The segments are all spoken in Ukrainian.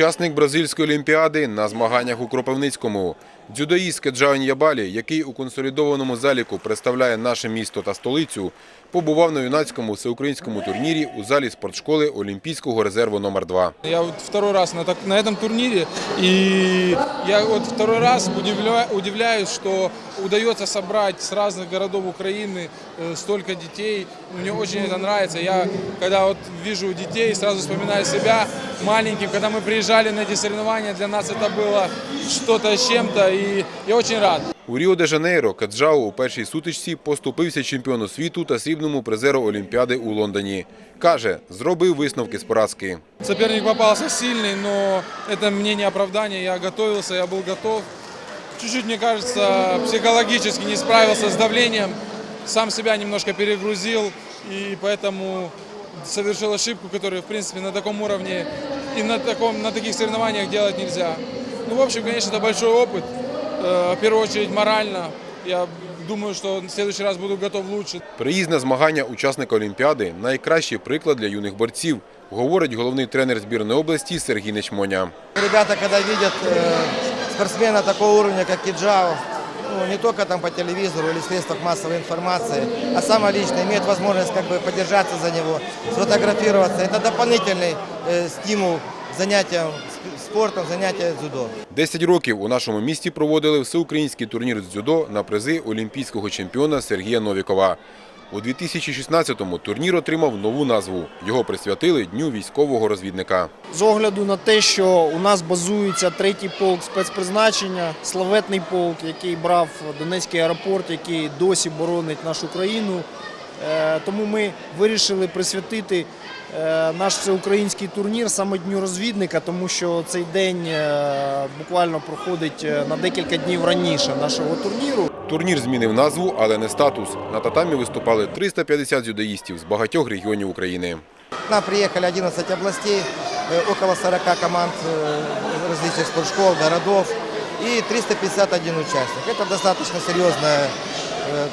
Учасник бразильської олімпіади на змаганнях у Кропивницькому. Дзюдоїст Кеджаон Ябалі, який у консолідованому заліку представляє наше місто та столицю, побував на юнацькому всеукраїнському турнірі у залі спортшколи Олімпійського резерву номер 2 Я вот второй раз на, так- на этом турнире, и я вот второй раз удивля- удивляюсь, что удается собрать с разных городов Украины э, столько детей. Мне очень это нравится. Я, когда вот вижу детей, сразу вспоминаю себя маленьким. Когда мы приезжали на эти соревнования, для нас это было что-то с чем-то, и я очень рад. У Ріо-де-Жанейро Каджао у першій сутичці поступився чемпіону світу та срібному призеру Олімпіади у Лондоні. Каже, зробив висновки з поразки. Соперник попался сильный, но это мне не оправдание. Я готовился, я был готов. Чуть-чуть, мне кажется, психологически не справился с давлением. Сам себя немножко перегрузил. И поэтому совершил ошибку, которую, в принципе, на таком уровне и на, таком, на таких соревнованиях делать нельзя. Ну, в общем, конечно, это большой опыт. Э, В первую очередь морально. Я думаю, что в следующий раз буду готов лучше. Приїзд на змагання учасника Олімпіади – найкращий приклад для юних борців, говорить головний тренер збірної області Сергій Нечмоня. Ребята, когда видят э, спортсмена такого уровня, как Киджао, ну, не только там по телевизору или в средствах массовой информации, а сам лично имеют возможность как бы подержаться за него, сфотографироваться. Это дополнительный э, стимул сп- спортом, занятия дзюдо. 10 років у нашому місті проводили всеукраїнський турнір з дзюдо на призи олімпійського чемпіона Сергія Новікова. У 2016-му турнір отримав нову назву. Його присвятили Дню військового розвідника. З огляду на те, що у нас базується третій полк спецпризначення, славетний полк, який брав Донецький аеропорт, який досі боронить нашу країну. Е, Тому ми вирішили присвятити е, наш всеукраїнський турнір саме Дню розвідника, тому що цей день е, буквально проходить е, на декілька днів раніше нашого турніру. Турнір змінив назву, але не статус. На татамі виступали 350 дзюдоїстів з багатьох регіонів України. К нам приехали 11 областей, э, около 40 команд э, различных спортшкол, городов и 351 участник. Это достаточно серьезные э,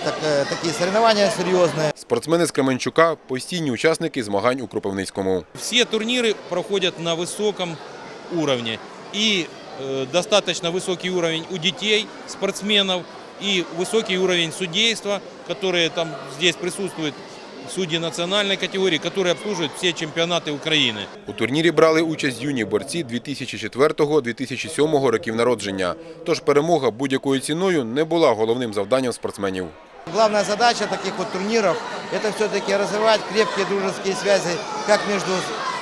так, э, такие соревнования серьезные. Спортсмени з Кременчука – постійні учасники змагань у Кропивницькому. Все турниры проходят на высоком уровне. И э, достаточно высокий уровень у детей, спортсменов, и высокий уровень судейства, которые там здесь присутствуют, судьи национальной категории, которые обслуживают все чемпионаты Украины. У турнірі брали участь юні борці 2004-2007 років народження. Тож перемога будь-якою ціною не була головним завданням спортсменів. Главная задача таких вот турниров – это все-таки развивать крепкие дружеские связи как между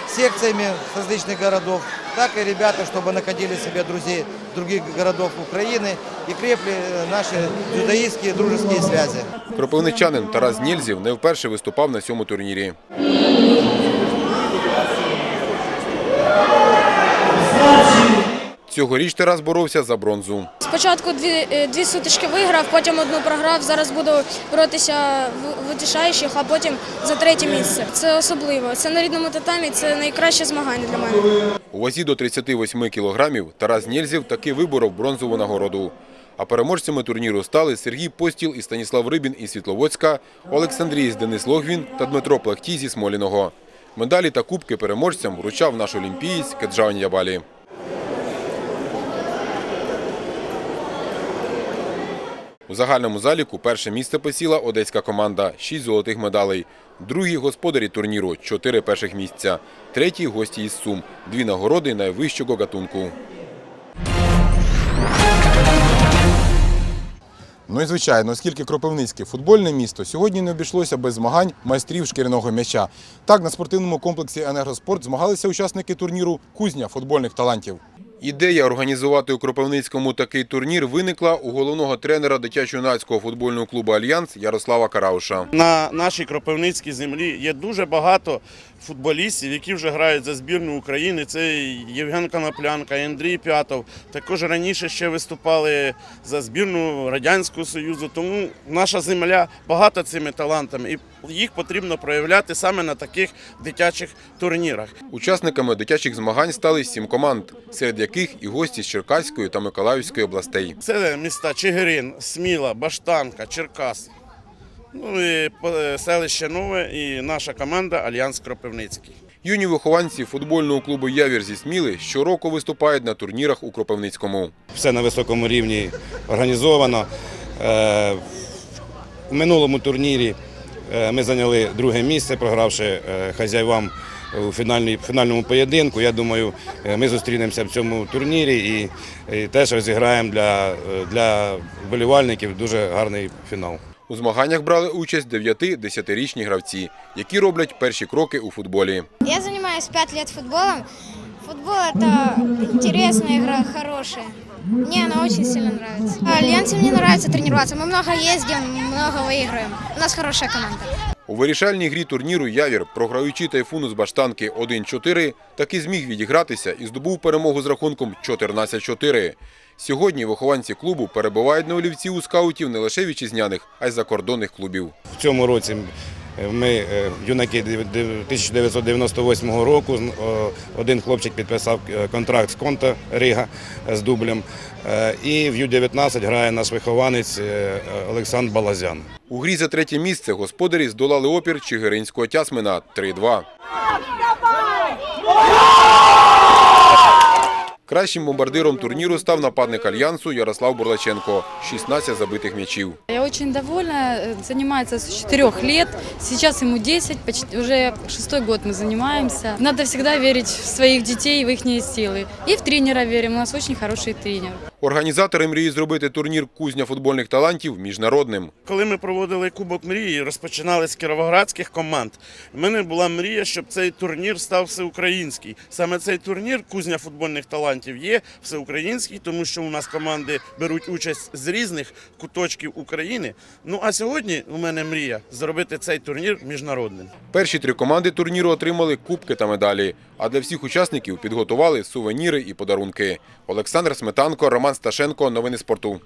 секциями с различных городов, так и ребята, чтобы находили себе друзей других городов Украины и крепли э, наши дзюдоистские дружеские связи. Кропивничанин Тарас Нєльзів не вперше виступав на цьому турнірі. Цьогоріч Тарас боровся за бронзу. Спочатку дві, е, дві сутички виграв, потім одну програв. Зараз буду боротися в витішаючих, а потім за третє місце. Це особливо. Це на рідному татамі, це найкраще змагання для мене. У вазі до 38 кілограмів Тарас Нєльзів таки виборов бронзову нагороду. А переможцями турніру стали Сергій Постіл і Станіслав Рибін із Світловодська, Олександрієць Денис Логвін та Дмитро Плахтій зі Смоліного. Медалі та кубки переможцям вручав наш олімпієць Кеджаон Ябалі. У загальному заліку перше місце посіла одеська команда – 6 золотих медалей. Другі – господарі турніру – 4 перших місця. Треті – гості із Сум – дві нагороди найвищого гатунку. Ну і звичайно, оскільки Кропивницьке футбольне місто, сьогодні не обійшлося без змагань майстрів шкіряного м'яча. Так, на спортивному комплексі «Енергоспорт» змагалися учасники турніру «Кузня футбольних талантів». Ідея організувати у Кропивницькому такий турнір виникла у головного тренера дитячо-юнацького футбольного клубу «Альянс» Ярослава Карауша. На нашій Кропивницькій землі є дуже багато футболістів, які вже грають за збірну України. Це Євген Коноплянка, Андрій П'ятов. Також раніше ще виступали за збірну Радянського Союзу. Тому наша земля багата цими талантами, і їх потрібно проявляти саме на таких дитячих турнірах. Учасниками дитячих змагань стали сім команд, серед яких і гості з Черкаської та Миколаївської областей. Це міста Чигирин, Сміла, Баштанка, Черкас. Ну і селище Нове і наша команда Альянс Кропивницький. Юні вихованці футбольного клубу Явір зі Сміли щороку виступають на турнірах у Кропивницькому. все на високому рівні організовано. Е, В минулому турнірі е, ми зайняли друге місце, програвши е, хазяївам у фінальній- фінальному поєдинку. Я думаю, е, ми зустрінемося в цьому турнірі і, і теж розіграємо для, е, для вболівальників дуже гарний фінал. У змаганнях брали участь 9-10-річні гравці, які роблять перші кроки у футболі. Я занимаюсь пять лет футболом. Футбол это интересная игра, хорошая. Мне она очень сильно нравится. В Альянсе мне нравится тренироваться. Мы много ездим, много выигрываем. У нас хорошая команда. У вирішальній грі турніру Явір, програючи тайфуну з баштанки 1-4, таки зміг відігратися і здобув перемогу з рахунком 14-4. Сьогодні вихованці клубу перебувають на олівці у скаутів не лише вітчизняних, а й закордонних клубів. В цьому році ми, е, юнаки 1998 року, один хлопчик підписав е, контракт з Конта Рига е, з дублем. Е, І в Ю-19 грає наш вихованець е, Олександр Балазян. У грі за третє місце господарі здолали опір Чигиринського Тясмина 3-2. Кращим бомбардиром турніру став нападник Альянсу Ярослав Бурлаченко – 16 забитих м'ячів. Я очень довольна, э, занимается с 4 лет, сейчас ему 10, почти, уже шестой год мы занимаемся. Надо всегда верить в своих детей, в их силы. И в тренера верим, у нас очень хороший тренер. Організатори мріють зробити турнір «Кузня футбольних талантів» міжнародним. Коли ми проводили Кубок мрії, розпочинали з кіровоградських команд. У мене була мрія, щоб цей турнір став всеукраїнський. Саме цей турнір Кузня футбольних талантів є всеукраїнський, тому що у нас команди беруть участь з різних куточків України. Ну а сьогодні у мене мрія зробити цей турнір міжнародним. Перші три команди турніру отримали кубки та медалі, а для всіх учасників підготували сувеніри і подарунки. Олександр Сметанко, Роман Сташенко, новини спорту.